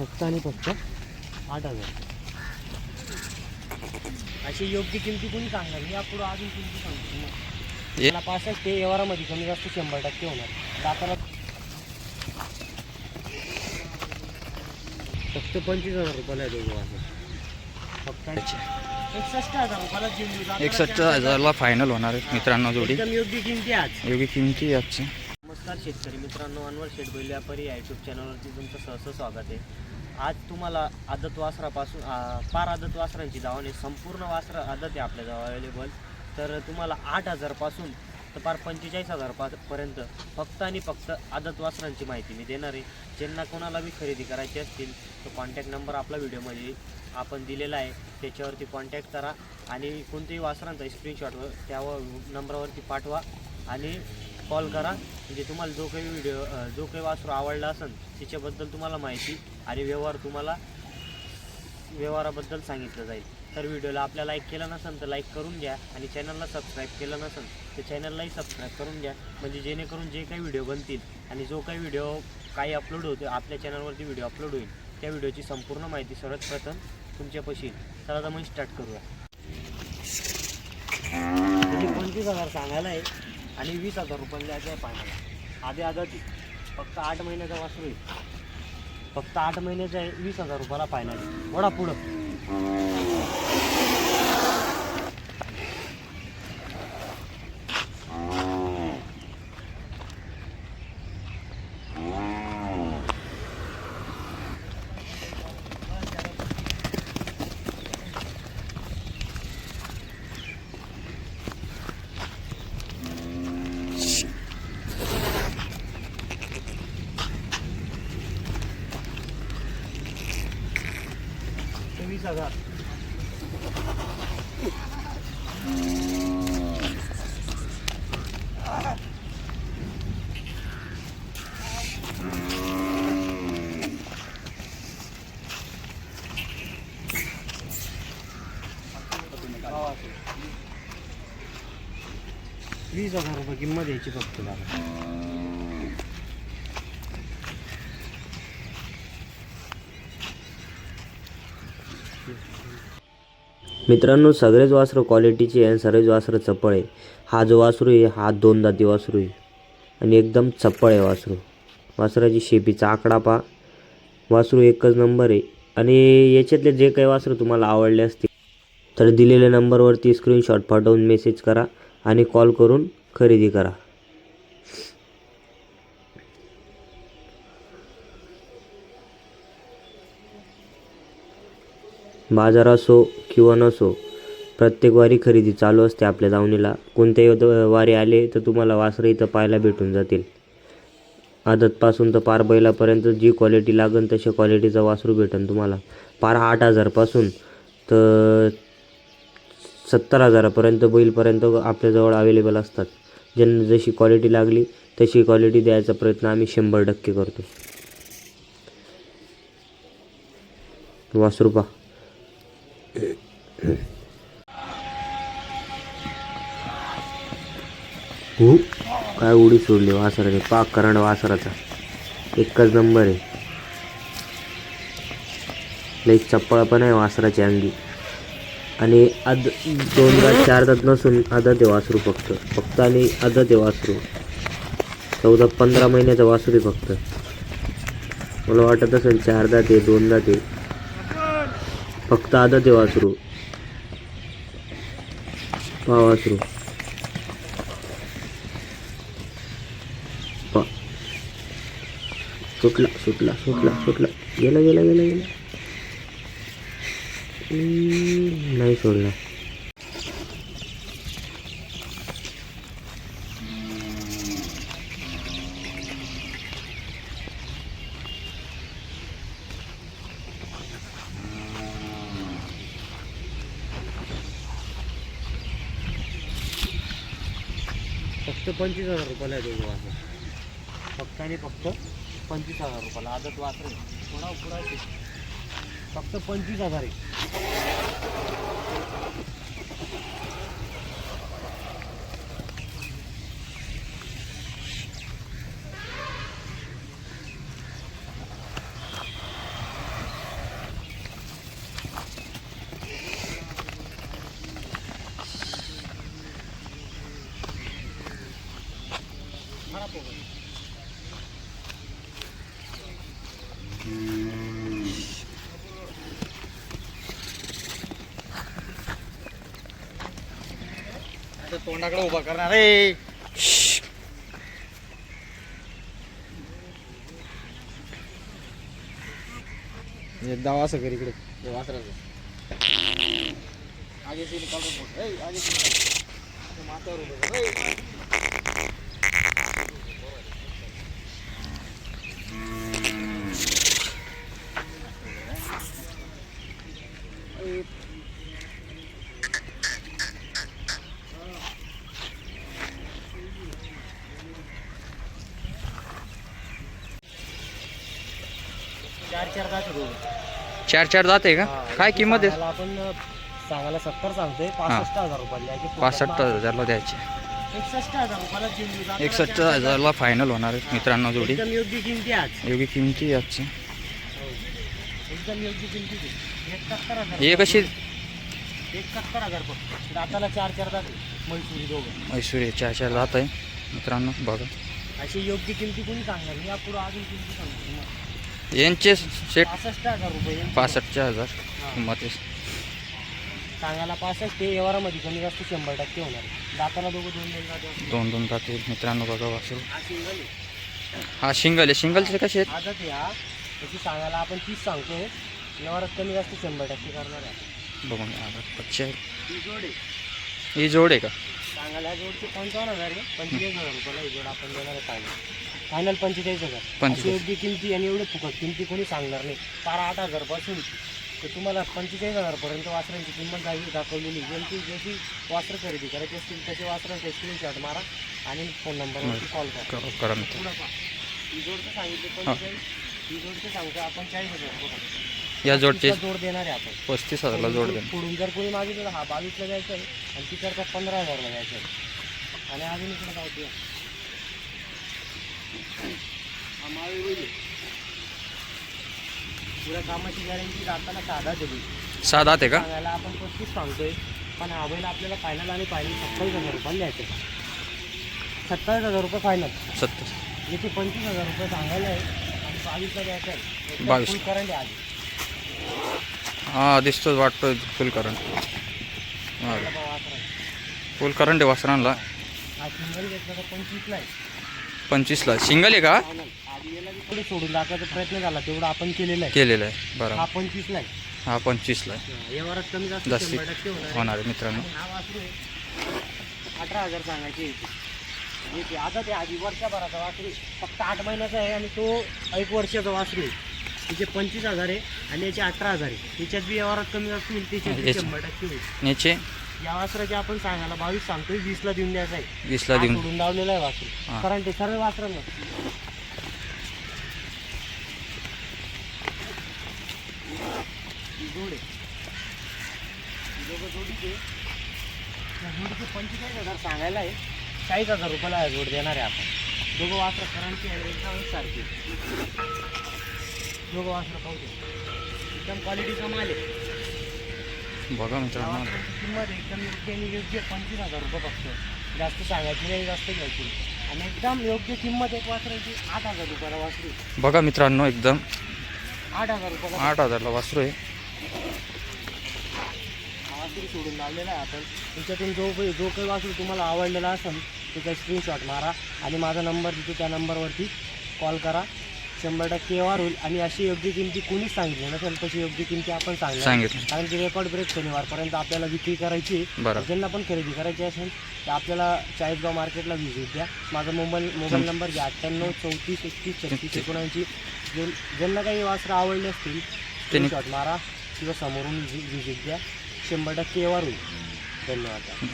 फक्त आणि फक्त आठ हजार अशी योग्य किमती कोणी सांगणार? मी यापुढं अजून किमती सांगतो. मला पासष्ट ते व्यवहारामध्ये कमी जास्त शंभर टक्के होणार. दाताला फक्त पंचवीस हजार रुपयाला फक्त एकसष्ट हजारला फायनल होणार आहे मित्रांनो जोडी. योग्य किमती आज. योग्य किमती आजची. नमस्कार शेतकरी मित्रांनो अनवर शेठ बैल व्यापारी या यूट्यूब चॅनलवरती तुमचं सहसं स्वागत आहे. आज तुम्हाला आदत वासरापासून पार आदत वासरांची दावण संपूर्ण वासर आदत आहे आपल्याजवळ अवेलेबल तर तुम्हाला आठ हजारपासून तर पार पंचेचाळीस हजार पा पर्यंत फक्त आणि फक्त आदत वासरांची माहिती मी देणार आहे. ज्यांना कोणाला बी खरेदी करायची असतील तर कॉन्टॅक्ट नंबर आपला व्हिडिओमध्ये आपण दिलेला आहे. त्याच्यावरती कॉन्टॅक्ट करा आणि कोणत्याही वासरांचा स्क्रीनशॉट त्यावर नंबरवरती पाठवा आणि कॉल करा म्हणजे तुम्हाला जो काही व्हिडिओ जो काही वासरू आवडला असेल तिच्याबद्दल तुम्हाला माहिती आणि व्यवहार तुम्हाला व्यवहाराबद्दल सांगितलं जाईल. तर व्हिडिओला आपल्या लाईक केलं नसेल तर लाईक करून घ्या आणि चॅनलला सबस्क्राईब केलं नसेल तर चॅनललाही सबस्क्राईब करून घ्या. म्हणजे जेणेकरून जे काही व्हिडिओ बनतील आणि जो काही व्हिडिओ काही अपलोड होतो आपल्या चॅनलवरती व्हिडिओ अपलोड होईल त्या व्हिडिओची संपूर्ण माहिती सर्वात प्रथम तुमच्यापाशी येईल. चला तर मग स्टार्ट करूया. म्हणजे पंचवीस हजार सांगायला आहे? आणि वीस हजार रुपये द्यायचं आहे पाण्याला. आधी आधी फक्त आठ महिन्याचा वासरू आहे. फक्त आठ महिन्याचा आहे वीस हजार रुपयाला फायनल वडा पुढं. वीस हजार वीस हजार रुपये किंमत यायची फक्त दादा मित्रांनो सगळेच वासरं क्वालिटीचे आहे आणि सगळेच वासरं चपळ आहे. हा जो वासरू आहे हा दोन दाती वासरू आहे. आणि एकदम चपळ आहे वासरू. वासराची शेपीचा आकडा पा वासरू एकच नंबर आहे. आणि याच्यातले जे काही वासरं तुम्हाला आवडले असतील तर दिलेल्या नंबरवरती स्क्रीनशॉट पाठवून मेसेज करा आणि कॉल करून खरेदी करा. बाजार असो किंवा नसो प्रत्येक वारी खरेदी चालू असते आपल्या दावणीला कोणत्याही द- वारी आले तर तुम्हाला वासरं इथं पाहायला भेटून जातील. आदतपासून तर पार बैलापर्यंत जी क्वालिटी लागन तशा क्वालिटीचा वासरू भेटेल तुम्हाला. पार आठ हजारपासून तर सत्तर हजारापर्यंत बैलपर्यंत आपल्याजवळ अवेलेबल असतात. ज्यांना जशी क्वालिटी लागली तशी क्वालिटी द्यायचा प्रयत्न आम्ही शंभर टक्के करतो. वासरू पहा. हो काय उडी सोडली वासराने? पाक करंड वासराचा. एकच नंबर आहे. लई चप्पळ पण आहे वासराची अंगी. आणि आद दोनदा चारदात नसून आदत ते वासरू फक्त. फक्त आणि आदत ते वासरू. चौदा पंधरा महिन्याचा वासरू फक्त. मला वाटत असेल चारदात आहे दोनदात आहे. फक्त आता ते वासरू. पा वासरू. पा. सुटला सुटला सुटला सुटला. गेला गेला गेला गेला. नाही सोडला. फक्त पंचवीस हजार रुपयाला आहे दोघं वासर. फक्त आणि फक्त पंचवीस हजार रुपयाला. आदत वासर. थोडा पुरा फक्त पंचवीस हजार आहे. तोंडाकडे उभा करणार रे एकदा वास कर इकडे. वासराचं. आगे सीन काढून माथ्यावर उभं चार चार चार चार जाते का? काय किंमत आहे? आपण सांगायला सत्तर सांगतोय पासष्ट हजार रुपयाला द्यायचे. पासष्ट हजारला द्यायचे. एकसष्ट हजार रुपयाला एकसष्ट हजारला फायनल होणार आहे मित्रांनो जोडी. एकदम योग्य किमती आज. योग्य किमती आहे आजची. एकदम योग्य किमती एकाहत्तर हजार हे कशी? एकाहत्तर हजार फक्त दाताला चार चार दोघं. मैसूर चार चार जात आहे मित्रांनो बघा. अशी योग्य किमती कोणी सांगणार मी अजून किमती सांगतो. यांचे सेट पासष्ट हजार रुपये यांची. पासष्टच्या हजार. किंमत आहे सांगायला पासष्ट ते व्यवहारामध्ये कमी जास्त शंभर टक्के होणार. दाताला दोघं दोन दोन असतील. दोन दोन जाते मित्रांनो बघा वासरू हा single आहे. हा शिंगल आहे शिंगलचे कसे आहेत आहे हा त्याची सांगायला आपण तीस सांगतोय व्यवहारात कमी जास्त शंभर टक्के करणार आहे बघून. अच्छा आहे. ही जोड आहे ही जोड आहे का सांगायला या जोडचे पंचावन्न हजार आहे. पंचेचाळीस हजार रुपयाला ही जोड आपण देणार आहे फायनल फायनल पंचेचाळीस हजार. अशी योग्य किमती आणि एवढे फुकट किमती कोणी सांगणार नाही. बारा आठ हजारपासून तर तुम्हाला पंचेचाळीस हजारपर्यंत वासरांची किंमत जागी दाखवलेली ज्यांची जशी वासरं खरेदी करायची असतील तसे वासरांचे स्क्रीनशॉट मारा आणि फोन नंबरवरती कॉल करा. करा करा मित्र. पुढं पहा. ही जोडचं सांगितले पंचेचाळीस. ही जोडचं सांगतो आपण चाळीस हजार रुपये. या जोडचे जोड देणार आहे आपण. पस्तीस हजारला जोड देणार. पुढून जर कोणी मागितलं तर हा बावीसला द्यायचा आहे आणि तिकडचा पंधरा हजारला द्यायचा आहे. आणि अजून इकडे काय ते हा माळी होईल. पुऱ्या कामाची गॅरंटी दाताला साधा दिली दात आहे का? सांगायला आपण पस्तीस सांगतोय पण हा बैल आपल्याला फायनल आणि फायनल सत्तावीस हजार रुपयाला द्यायचे सत्तावीस हजार रुपये फायनल सत्तर याचे पंचवीस हजार रुपये सांगायला आहे आणि बावीसला द्यायचं आहे. बावीस. करंट आहे आधी हा दिसतोच वाटतोय फुल करंट हा. फुल करंट आहे वासरांना हा पंचवीसला सिंगल आहे का? सोडून टाकायचा प्रयत्न झाला तेवढा आपण केलेला आहे. केलेलं आहे. हा बरोबर पंचवीसला आहे. हा पंचवीसला आहे. जास्त होणार आहे. मित्रांनो. हा अठरा हजार सांगायचे याचे याचे आता ते आधी वर्षभराचा वासरू. फक्त आठ महिन्याचा आहे आणि तो एक वर्षाचा वासरू आहे. त्याचे पंचवीस हजार आहे. आणि याचे अठरा हजार आहे त्याच्यात बी व्यवहारात कमी जास्त होईल त्याच्यात याचे- शंभर टक्के होईल. याचे? या वासराचे आपण सांगायला बावीस सांगतोय वीसला देऊन द्यायचा आहे. वीसला हा देऊन सोडून लावलेला आहे वासरू. हा. कारण ते सर्व वासरांना जोड. आहे ही दोघं जोडीचे. त्या जोडीचे पंचेचाळीस हजार सांगायला आहे. चाळीस हजार रुपयाला हा जोड देणार आहे आपण. दोघं वासरं करांची सारखी. दोघं वासरं पाहू दे. एकदम क्वालिटीचा माल आहे. बघा मित्रांनो. किंमत एकदम योग्य आणि योग्य पंचवीस हजार रुपये फक्त. जास्त सांगायची नाही जास्त घ्यायची. आणि एकदम योग्य किंमत एक वासराची आठ हजार रुपयाला वासरू बघा मित्रांनो एकदम आठ हजार रुपयाला आठ हजारला वासरू आहे. वासरू सोडून लावलेला आहे आपण. त्याच्यातून जो जो काही वासरू तुम्हाला आवडलेला असेल त्याचा स्क्रीनशॉट मारा आणि माझा नंबर तिथे त्या नंबरवरती कॉल करा. शंभर टक्के व्यवहार होईल आणि अशी योग्य किमती कोणीच सांगितली नसेल तशी योग्य किमती आपण सांगणार सांगितलं. कारण की रेकॉर्ड ब्रेक शनिवारपर्यंत आपल्याला विक्री करायची आहे. बरं ज्यांना पण खरेदी करायची असेल तर आपल्याला चाळीसगाव मार्केटला व्हिजिट द्या. माझा मोबाईल मोबाईल नंबर घ्या. अठ्ठ्याण्णव चौतीस एकतीस छत्तीस एकोणऐंशी. ज्यांना काही वास्त्र आवडले असतील त्यांनी- स्क्रीनशॉट मारा किंवा समोरून व्हिजिट द्या. शंभर टक्के व्यवहार होईल. धन्यवाद.